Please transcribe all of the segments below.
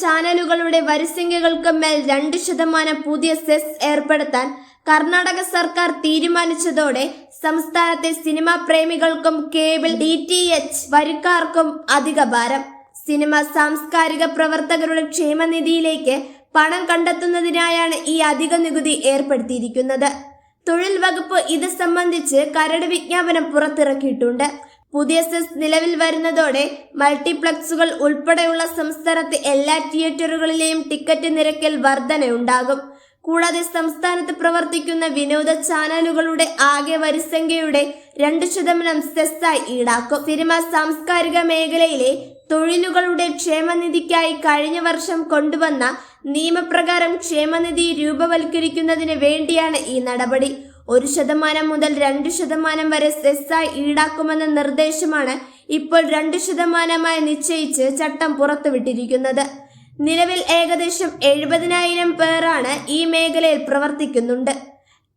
ചാനലുകളുടെ വരിസംഖ്യകൾക്കും മേൽ രണ്ട് ശതമാനം പുതിയ സെസ് ഏർപ്പെടുത്താൻ കർണാടക സർക്കാർ തീരുമാനിച്ചതോടെ സംസ്ഥാനത്തെ സിനിമാ പ്രേമികൾക്കും കേബിൾ ഡി ടി എച്ച് വരിക്കാർക്കും അധിക ഭാരം. സിനിമ സാംസ്കാരിക പ്രവർത്തകരുടെ ക്ഷേമനിധിയിലേക്ക് പണം കണ്ടെത്തുന്നതിനായാണ് ഈ അധിക നികുതി ഏർപ്പെടുത്തിയിരിക്കുന്നത്. തൊഴിൽ വകുപ്പ് ഇത് സംബന്ധിച്ച് കരട് വിജ്ഞാപനം പുറത്തിറക്കിയിട്ടുണ്ട്. പുതിയ സെസ് നിലവിൽ വരുന്നതോടെ മൾട്ടിപ്ലക്സുകൾ ഉൾപ്പെടെയുള്ള സംസ്ഥാനത്തെ എല്ലാ തിയേറ്ററുകളിലെയും ടിക്കറ്റ് നിരക്കിൽ വർധനയുണ്ടാകും. കൂടാതെ സംസ്ഥാനത്ത് പ്രവർത്തിക്കുന്ന വിനോദ ചാനലുകളുടെ ആകെ വരിസംഖ്യയുടെ രണ്ട് ശതമാനം സെസ്സായി ഈടാക്കും. സിനിമ സാംസ്കാരിക മേഖലയിലെ തൊഴിലുകളുടെ ക്ഷേമനിധിക്കായി കഴിഞ്ഞ വർഷം കൊണ്ടുവന്ന നിയമപ്രകാരം ക്ഷേമനിധി രൂപവൽക്കരിക്കുന്നതിന് വേണ്ടിയാണ് ഈ നടപടി. ഒരു ശതമാനം മുതൽ രണ്ട് ശതമാനം വരെ സെസ്സായി ഈടാക്കുമെന്ന നിർദ്ദേശമാണ് ഇപ്പോൾ രണ്ട് ശതമാനമായി നിശ്ചയിച്ച് ചട്ടം പുറത്തുവിട്ടിരിക്കുന്നത്. നിലവിൽ ഏകദേശം എഴുപതിനായിരം പേരാണ് ഈ മേഖലയിൽ പ്രവർത്തിക്കുന്നുണ്ട്.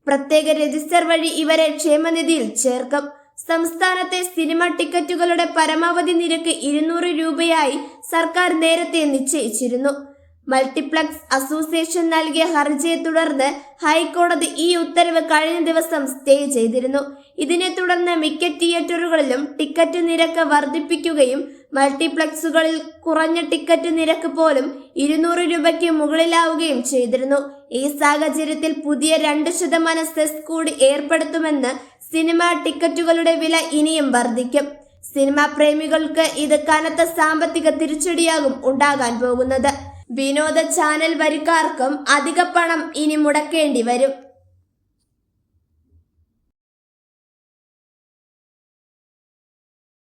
പ്രത്യേക രജിസ്റ്റർ വഴി ഇവരെ ക്ഷേമനിധിയിൽ ചേർക്കും. സംസ്ഥാനത്തെ സിനിമ ടിക്കറ്റുകളുടെ പരമാവധി നിരക്ക് ഇരുന്നൂറ് രൂപയായി സർക്കാർ നേരത്തെ നിശ്ചയിച്ചിരുന്നു. മൾട്ടിപ്ലക്സ് അസോസിയേഷൻ നൽകിയ ഹർജിയെ തുടർന്ന് ഹൈക്കോടതി ഈ ഉത്തരവ് കഴിഞ്ഞ ദിവസം സ്റ്റേ ചെയ്തിരുന്നു. ഇതിനെ തുടർന്ന് മിക്ക തിയേറ്ററുകളിലും ടിക്കറ്റ് നിരക്ക് വർദ്ധിപ്പിക്കുകയും മൾട്ടിപ്ലക്സുകളിൽ കുറഞ്ഞ ടിക്കറ്റ് നിരക്ക് പോലും ഇരുന്നൂറ് രൂപയ്ക്ക് മുകളിലാവുകയും ചെയ്തിരുന്നു. ഈ സാഹചര്യത്തിൽ പുതിയ രണ്ട് ശതമാനം സെസ് കൂടി ഏർപ്പെടുത്തുമെന്ന് സിനിമ ടിക്കറ്റുകളുടെ വില ഇനിയും വർദ്ധിക്കും. സിനിമാ പ്രേമികൾക്ക് ഇത് കനത്ത സാമ്പത്തിക തിരിച്ചടിയാകും ഉണ്ടാകാൻ പോകുന്നത്. വിനോദ ചാനൽ വരിക്കാർക്കും അധിക പണം ഇനി മുടക്കേണ്ടി വരും